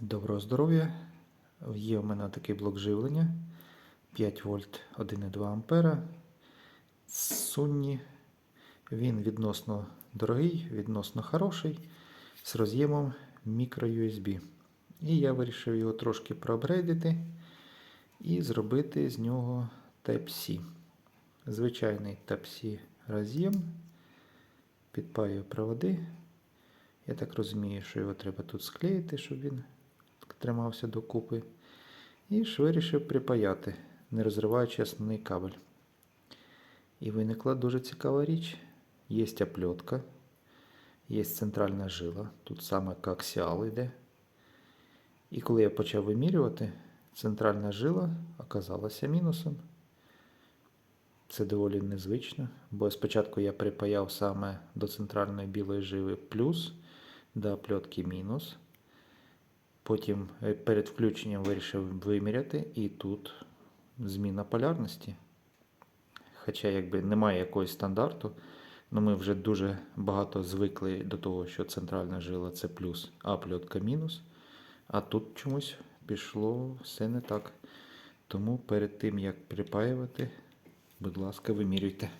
Доброго здоров'я. Є у мене такий блок живлення 5 вольт 1,2 ампера. Sunny. Він відносно дорогий, відносно хороший, з роз'ємом microUSB. І я вирішив його трошки проапгрейдити і зробити з нього Type-C. Звичайний Type-C роз'єм. Підпаю проводи. Я так розумію, що його треба тут склеїти, щоб він тримався докупи. І ж вирішив припаяти, не розриваючи основний кабель. І виникла дуже цікава річ. Є оплетка, є центральна жила, тут саме коаксіал йде. І коли я почав вимірювати, центральна жила оказалася мінусом. Це доволі незвично, бо спочатку я припаяв саме до центральної білої жили плюс, до оплетки мінус. Потім е, перед включенням вирішив виміряти, і тут зміна полярності. Хоча якби немає якогось стандарту, але ми вже дуже багато звикли до того, що центральна жила це плюс, а оплетка мінус. А тут чомусь пішло все не так. Тому перед тим як припаювати, будь ласка, вимірюйте.